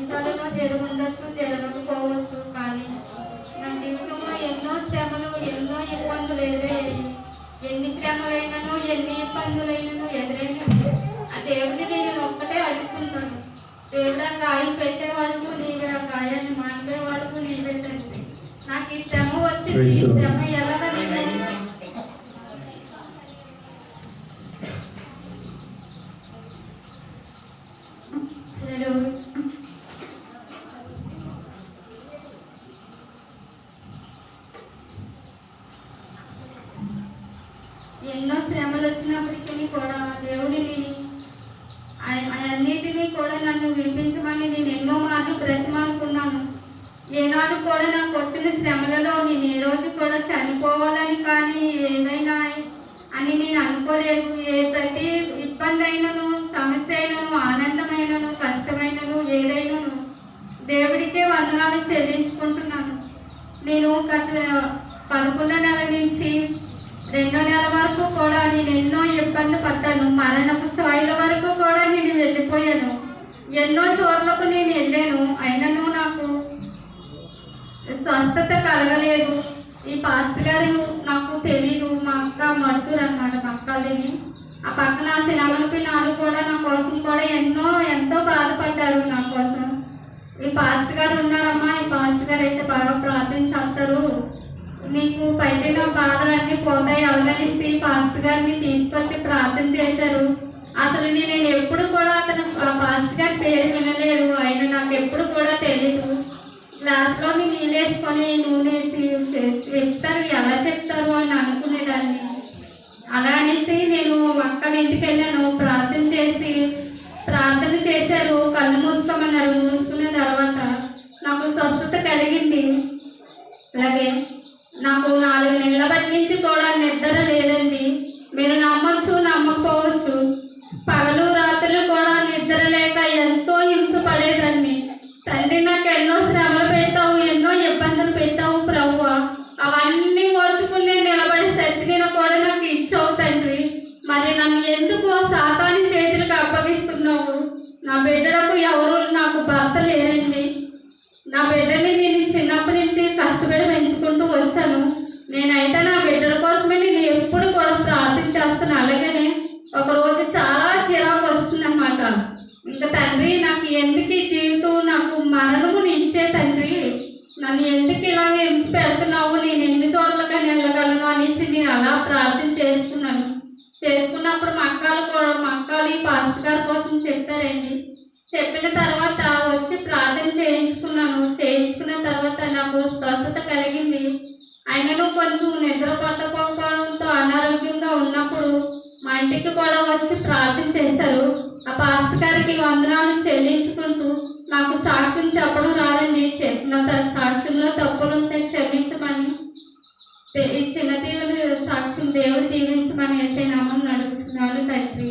జీవితాలలో జరుగుండొచ్చు జరగకపోవచ్చు కానీ నా జీవితంలో ఎన్నో శ్రమలు ఎన్నో ఇబ్బందులు ఎదురయ్యాయి ఎన్ని శ్రమలైనను ఎన్ని ఇబ్బందులైనను ఎదురైనను ఆ దేవుడిని నేను ఒక్కటే అడుగుతున్నాను. దేవుడు ఆ గాయం పెట్టేవాడుకు నీవే ఆ గాయాన్ని మానిపేవాడుకు నీవే తండ్రి. నాకు ఈ శ్రమ వచ్చింది. ఈ. శ్రమ ఎలాగ నేను హలో ఎన్నో శ్రమలు వచ్చినప్పటికీ కూడా దేవుడిని ఆయ- అన్నిటినీ కూడా నన్ను విడిపించమని నేను ఎన్నో మార్లు బ్రతిమాలుకున్నాను ఏనాడు కూడా నాకు వచ్చిన శ్రమలలో నేను ఏ రోజు కూడా చనిపోవాలని కానీ ఏదైనా అని నేను అనుకోలేదు. ఏ ప్రతి ఇబ్బంది అయినను సమస్య అయినను ఆనందమైనను కష్టమైనను ఏదైనాను దేవుడికే వందనాలు చెల్లించుకుంటున్నాను. నేను గత పదకొండో నెల నుంచి రెండో నెల వరకు కూడా నేను ఎన్నో ఇబ్బంది పడ్డాను. మరణపు ఛాయల వరకు కూడా నేను వెళ్ళిపోయాను. ఎన్నో చోట్లకు నేను వెళ్ళాను. అయినను నాకు స్వస్థత కలగలేదు. ఈ పాస్టర్ గారు నాకు తెలీదు. మా అక్క మడుతురు అనమాట మా అక్కలని ఆ పక్కన సినిమాల పిల్లలు కూడా నా కోసం కూడా ఎన్నో ఎంతో బాధపడ్డారు నా కోసం. ఈ పాస్టర్ గారు ఉన్నారమ్మా. ఈ పాస్టర్ గారు అయితే బాగా ప్రార్థన నీకు పట్టిన బాధలన్నీ పోతాయి అలాగనిస్తే ఫాస్ట్ గారిని తీసుకొచ్చి ప్రార్థన చేశారు. అసలు నేను ఎప్పుడు కూడా అతను ఫాస్ట్ గారి పేరు వినలేదు ఆయన నాకు ఎప్పుడు కూడా తెలియదు క్లాస్లో నీళ్ళు వేసుకొని నూనె వేసి చెప్తారు. ఎలా చెప్తారు అని అనుకునేదాన్ని. అలా అనేసి నేను అక్కడి ఇంటికి వెళ్ళాను. ప్రార్థన చేసి ప్రార్థన చేశారు. కళ్ళు మూసుకోమన్నారు. మూసుకున్న తర్వాత నాకు స్వస్థత కలిగింది. అలాగే నా బిడ్డలకు ఎవరు నాకు భర్త లేరండి. నా బిడ్డని నేను చిన్నప్పటి నుంచి కష్టపడి పెంచుకుంటూ వచ్చాను. నేనైతే నా బిడ్డల కోసమే నేను ఎప్పుడు కూడా ప్రార్థన చేస్తాను అలాగనే ఒక రోజు చాలా చిరాకు వస్తుంది అన్నమాట ఇంకా తండ్రి నాకు ఎందుకు జీవితం నాకు మరణము ఇచ్చే తండ్రి. నన్ను ఎందుకు ఇలాగ ఎంచి పెడుతున్నావు నేను ఎన్ని చోట్లకైనా వెళ్ళగలను అనేసి నేను అలా ప్రార్థన చేస్తున్నాను చేసుకున్నప్పుడు మక్కాలు కూడా మక్కాలు ఈ పాస్ట్ గారి కోసం చెప్పారండి. చెప్పిన తర్వాత వచ్చి ప్రార్థన చేయించుకున్నాను. చేయించుకున్న తర్వాత నాకు స్వస్థత కలిగింది. అయినను కొంచెం నిద్ర పట్టకపోవడంతో అనారోగ్యంగా ఉన్నప్పుడు మా ఇంటికి కూడా వచ్చి ప్రార్థన చేశారు. ఆ పాస్ట్ గారికి వందనాలు చెల్లించుకుంటూ నాకు సాక్ష్యం చెప్పడం రాదండి. చెప్పిన సాక్ష్యంలో తప్పులు ఉంటే క్షమించమని ఈ చిన్న దేవుని సాక్షులు దేవుడు దీవించమని వేసే నామం నడుపుతున్నాను తండ్రి.